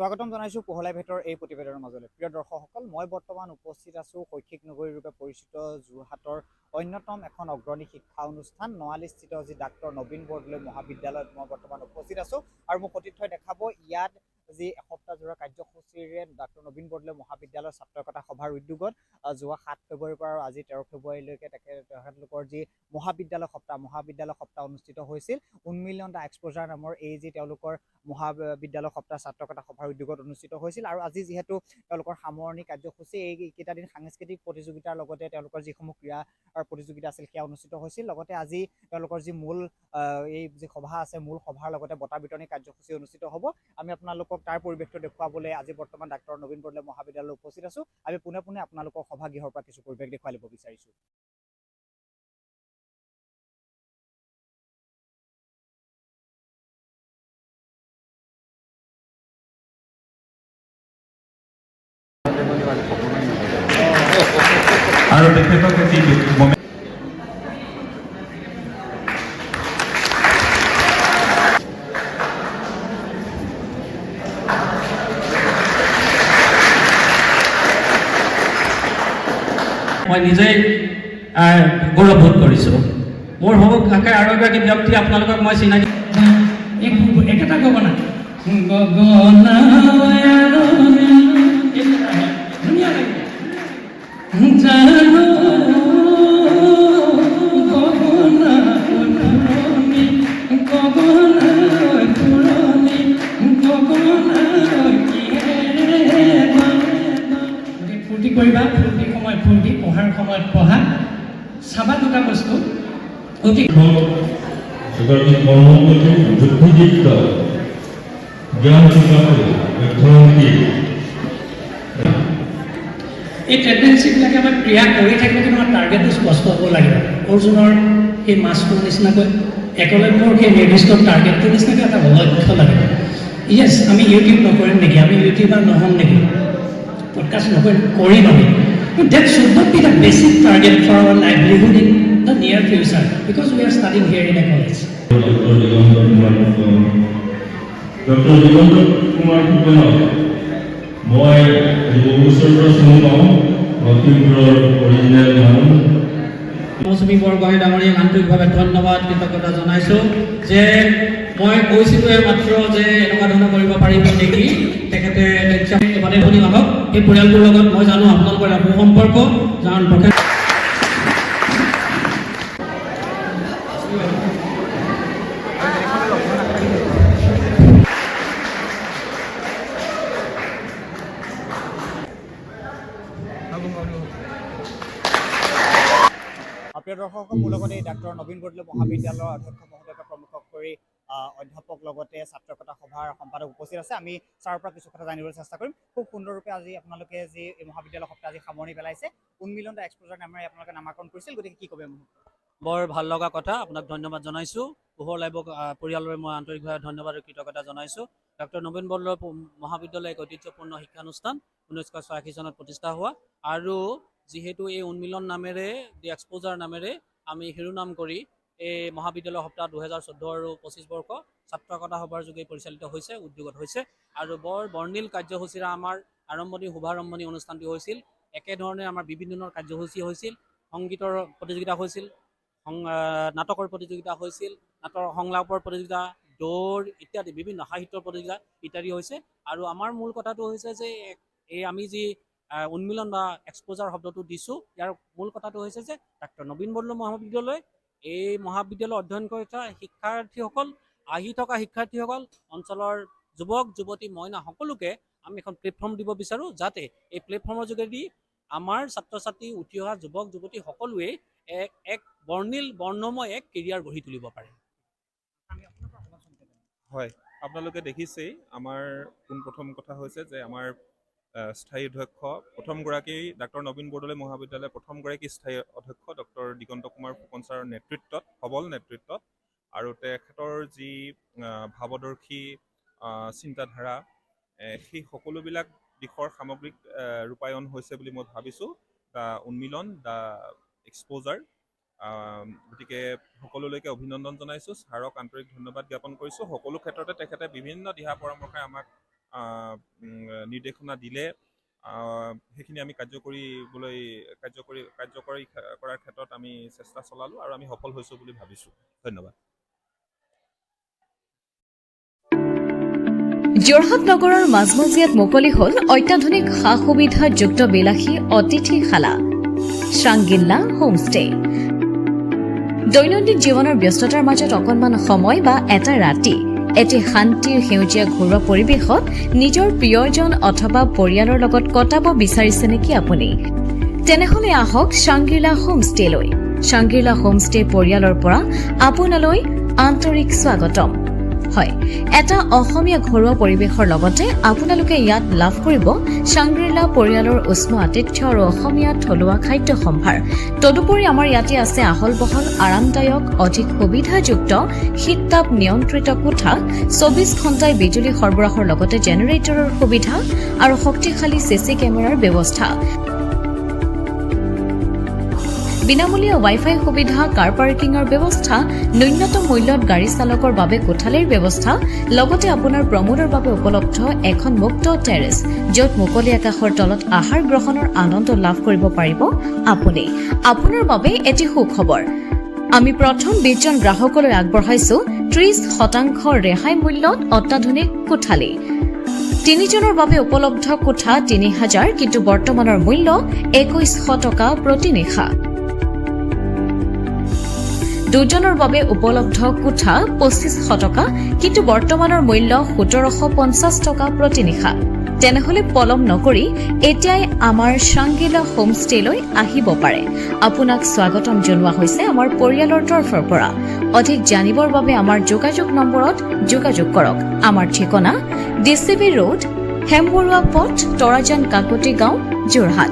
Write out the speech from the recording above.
স্বাগতম জনাইছো পোহলাই ভেটৰ এই প্ৰতিবেদনৰ মাজলৈ। প্ৰিয় দৰ্শকসকল মই বৰ্তমান উপস্থিত আছো শৈক্ষিক নগৰী ৰূপে পৰিচিত যোৰহাটৰ অন্যতম এখন অগ্ৰণী শিক্ষা অনুষ্ঠান নৱালিস্থিত যি ডাক্তৰ নবীন বৰদলৈ মহাবিদ্যালয়ত মই বৰ্তমান উপস্থিত আছো। আৰু মোক সতীৰ্থই দেখাব ইয়াত যি এসপ্তাহজোৰা কাৰ্যসূচীৰে ডাক্তৰ নবীন বৰদলৈ মহাবিদ্যালয়ৰ ছাত্ৰ একতা সভাৰ উদ্যোগত যোৱা সাত ফেব্ৰুৱাৰীৰ পৰা আৰু আজি তেৰ ফেব্ৰুৱাৰীলৈকে তেখেত তেখেতলোকৰ যি মহাবিদ্যালয় সপ্তাহ মহাবিদ্যালয় সপ্তাহ অনুষ্ঠিত হৈছিল। উন্মিলন দা এক্সপ'জাৰ নামৰ এই যি তেওঁলোকৰ মহাবিদ্যালয় সপ্তাহ ছাত্ৰ একতা সভাৰ উদ্যোগত অনুষ্ঠিত হৈছিল। আৰু আজি যিহেতু তেওঁলোকৰ সামৰণি কাৰ্যসূচী এইকেইটা দিন সাংস্কৃতিক প্ৰতিযোগিতাৰ লগতে তেওঁলোকৰ যিসমূহ ক্ৰীড়া প্ৰতিযোগিতা আছিল সেয়া অনুষ্ঠিত হৈছিল। লগতে আজি তেওঁলোকৰ যি মূল এই যি সভা আছে মূল সভাৰ লগতে বঁটা বিতৰণী কাৰ্যসূচী অনুষ্ঠিত হ'ব। আমি আপোনালোকক তাৰ পৰিৱেশটো দেখুৱাবলৈ আজি বৰ্তমান ডাক্তৰ নবীন বৰদলৈ মহাবিদ্যালয়ত উপস্থিত আছো। আমি পোনে পোনে আপোনালোকৰ সভাগৃহৰ পৰা কিছু পৰিৱেশ দেখুৱাই বিচাৰিছো। আৰু তেখেতক এটি মমে- মই নিজেই আহ, গৌৰৱবোধ কৰিছোঁ। মোৰ হ'ব কাষে আৰু এগৰাকী ব্যক্তি আপোনালোকক মই চিনাকি একেটা গগনা। গগনা বুদ্ধিদীপ্ত জ্ঞান অৰ্থনীতি এই টেণ্ডেঞ্চিবিলাকে আমাৰ ক্ৰিয়া কৰি থাকিলে কিন্তু আমাৰ টাৰ্গেটটো স্পষ্ট হ'ব লাগিব অৰ্জুনৰ সেই মাছটোৰ নিচিনাকৈ একলব্যৰ সেই নিৰ্দিষ্ট টাৰ্গেটটোৰ নিচিনাকৈ এটা লক্ষ্য লাগিব য়েছ আমি ইউটিউব নকৰিম নেকি? আমি ইউটিউবাৰ নহ'ম নেকি? পডকাষ্ট নকৰিম, কৰিম আমি। That should not be the target for our livelihood in near future because we are studying here in a college doctor Diganta Kumar ফুকনক মই চিনি পাওঁ লখিমপুৰৰ অৰিজিনেল মানুহ মৌচুমী বৰগোহাঁই ডাঙৰীয়াক আন্তৰিকভাৱে ধন্যবাদ কৃতজ্ঞতা জনাইছোঁ যে মই কৈছিলোঁৱে মাত্ৰ যে এনেকুৱা ধৰণৰ কৰিব পাৰিব নেকি? তেখেতে মানে শুনি আহক। এই পৰিয়ালটোৰ লগত মই জানো আপোনালোকৰ এটা সুসম্পৰ্ক কাৰণ প্ৰিয় দৰ্শকসকল লগতে ডাক্তৰ নবীন বৰদলৈ মহাবিদ্যালয়ৰ অধ্যক্ষ মহোদয়কে প্ৰমুখক কৰি অধ্যাপক লগতে ছাত্ৰ একতা সভাৰ সম্পাদক উপস্থিত আছে। আমি ছাৰৰ পৰা কিছু কথা জানিবলৈ চেষ্টা কৰিম। খুব সুন্দৰৰূপে আজি আপোনালোকে যি এই মহাবিদ্যালয় সপ্তাহ আজি সামৰণি পেলাইছে উন্মিলন দা এক্সপ'জাৰ নামেৰে আপোনালোকে নামাকৰণ কৰিছিল। গতিকে কি ক'বে বৰ ভালো লগা কথা আপোনাক ধন্যবাদ জনাইছোঁ। পোহৰ লাইভক আহ, পৰিয়ালৰে মই আন্তৰিকভাৱে ধন্যবাদ আৰু কৃতজ্ঞতা জনাইছোঁ। ডক্টৰ নবীন বৰদলৈ মহাবিদ্যালয় এক ঐতিহ্যপূৰ্ণ শিক্ষানুষ্ঠান ঊনৈছশ ছয়াশী চনত প্ৰতিষ্ঠা হোৱা। আৰু যিহেতু এই উন্মিলন নামেৰে দি এক্সপ'জাৰ নামেৰে আমি শিৰোনাম কৰি এই মহাবিদ্যালয় সপ্তাহ দুহেজাৰ চৈধ্য আৰু পঁচিছ বৰ্ষ ছাত্ৰ একতা সভাৰ যোগে পৰিচালিত হৈছে, উদ্যোগত হৈছে। আৰু বৰ বৰ্ণিল কাৰ্যসূচীৰে আমাৰ আৰম্ভণি, শুভাৰম্ভণি অনুষ্ঠানটি হৈছিল। একেধৰণে আমাৰ বিভিন্ন ধৰণৰ কাৰ্যসূচী হৈছিল। সংগীতৰ প্ৰতিযোগিতা হৈছিল নাটকৰ প্ৰতিযোগিতা হৈছিল নাটক সংলাপৰ প্ৰতিযোগিতা, দৌৰ ইত্যাদি, বিভিন্ন সাহিত্যৰ প্ৰতিযোগিতা ইত্যাদি হৈছে। আৰু আমাৰ মূল কথাটো হৈছে যে, এই আমি যি উন্মিলন বা এক্সপ'জাৰ শব্দটো দিছোঁ ইয়াৰ মূল কথাটো হৈছে যে ডাক্তৰ নবীন বৰদলৈ মহাবিদ্যালয় এই মহাবিদ্যালয় অধ্যয়ন কৰি থকা শিক্ষাৰ্থীসকল আহি থকা শিক্ষাৰ্থীসকল অঞ্চলৰ যুৱক যুৱতী মইনা সকলোকে আমি এখন প্লেটফৰ্ম দিব বিচাৰোঁ যাতে এই প্লেটফৰ্মৰ যোগেদি আমাৰ ছাত্ৰ ছাত্ৰী উঠি অহা যুৱক যুৱতী সকলোৱে এক এক বৰ্ণিল বৰ্ণময় এক কেৰিয়াৰ গঢ়ি তুলিব পাৰে। হয় আপোনালোকে দেখিছেই আমাৰ পোনপ্ৰথম কথা হৈছে যে আমাৰ স্থায়ী অধ্যক্ষ। প্ৰথমগৰাকী ডাক্তৰ নবীন বৰদলৈ মহাবিদ্যালয়ৰ প্ৰথমগৰাকী স্থায়ী অধ্যক্ষ ডক্টৰ দিগন্ত কুমাৰ ফুকন ছাৰৰ নেতৃত্বত সবল নেতৃত্বত। আৰু তেখেতৰ যি ভাৱদৰ্শী চিন্তাধাৰা সেই সকলোবিলাক দিশৰ সামগ্ৰিক ৰূপায়ণ হৈছে বুলি মই ভাবিছোঁ। দ্য উন্মিলন দ্য এক্সপ'জাৰ গতিকে সকলোলৈকে অভিনন্দন জনাইছোঁ। ছাৰক আন্তৰিক ধন্যবাদ জ্ঞাপন কৰিছোঁ। সকলো ক্ষেত্ৰতে তেখেতে বিভিন্ন দিহা পৰামৰ্শই আমাক নিৰ্দেশনা দিলে সেইখিনি আমি কাৰ্যকৰীবলৈ কাৰ্যকৰী কাৰ্যকৰী কৰাৰ ক্ষেত্ৰত আমি চেষ্টা চলালোঁ আৰু আমি সফল হৈছোঁ বুলি ভাবিছোঁ। ধন্যবাদ। যোৰহাট নগৰৰ মাজমজিয়াত মুকলি হ'ল অত্যাধুনিক সা সুবিধাযুক্ত বিলাসী অতিথিশালা শ্ৰাংগিল্লা হোমষ্টে। দৈনন্দিন জীৱনৰ ব্যস্ততাৰ মাজত অকণমান সময় বা এটা ৰাতি এটি শান্তিৰ সেউজীয়া ঘৰুৱা পৰিৱেশত নিজৰ প্ৰিয়জন অথবা পৰিয়ালৰ লগত কটাব বিচাৰিছে নেকি আপুনি? তেনেহলে আহক চাংগিলা হোমষ্টেলৈ চাংগিলা হোমষ্টে পৰিয়ালৰ পৰা আপোনালৈ আন্তৰিক স্বাগতম। হয়। এটা অসমীয়া ঘৰুৱা পৰিৱেশৰ লগতে আপোনালোকে ইয়াত লাভ কৰিব চাংগ্ৰিলা পৰিয়ালৰ উষ্ম আতিথ্য আৰু অসমীয়া থলুৱা খাদ্য সম্ভাৰ। তদুপৰি আমাৰ ইয়াতে আছে আহল বহল, আৰামদায়ক, অধিক সুবিধাযুক্ত শীততাপ নিয়ন্ত্ৰিত কোঠা চৌবিছ ঘণ্টাই বিজুলী সৰবৰাহৰ লগতে জেনেৰেটৰৰ সুবিধা আৰু শক্তিশালী চিচি কেমেৰাৰ ব্যৱস্থা। বিনামূলীয়া ৱাই ফাই সুবিধা কাৰ পাৰ্কিঙৰ ব্যৱস্থা, ন্যূনতম মূল্যত গাড়ী চালকৰ বাবে কোঠালিৰ ব্যৱস্থা, লগতে আপোনাৰ প্ৰমোদৰ বাবে উপলব্ধ এখন মুক্ত টেৰেছ য'ত মুকলি আকাশৰ তলত আহাৰ গ্ৰহণৰ আনন্দ লাভ কৰিব পাৰিব আপুনি। আপোনাৰ বাবে এটি সুখবৰ। আমি প্ৰথম বিশজন গ্ৰাহকলৈ আগবঢ়াইছো ত্ৰিশ শতাংশ ৰেহাই মূল্যত অত্যাধুনিক কোঠালি। তিনিজনৰ বাবে উপলব্ধ কোঠা তিনি হাজাৰ, কিন্তু বৰ্তমানৰ মূল্য একৈশশ টকা প্ৰতি নিশা দুজনৰ বাবে উপলব্ধ কোঠা পঁচিছশ টকা, কিন্তু বৰ্তমানৰ মূল্য সোতৰশ পঞ্চাছ টকা প্ৰতি নিশা তেনেহলে পলম নকৰি এতিয়াই আমাৰ চাংগিলা হোমষ্টেলৈ আহিব পাৰে। আপোনাক স্বাগতম জনোৱা হৈছে আমাৰ পৰিয়ালৰ তৰফৰ পৰা। অধিক জানিবৰ বাবে আমাৰ যোগাযোগ নম্বৰত যোগাযোগ কৰক। আমাৰ ঠিকনা D C B road, Hembarua পথ, তৰাজান কাকতি গাঁও, যোৰহাট।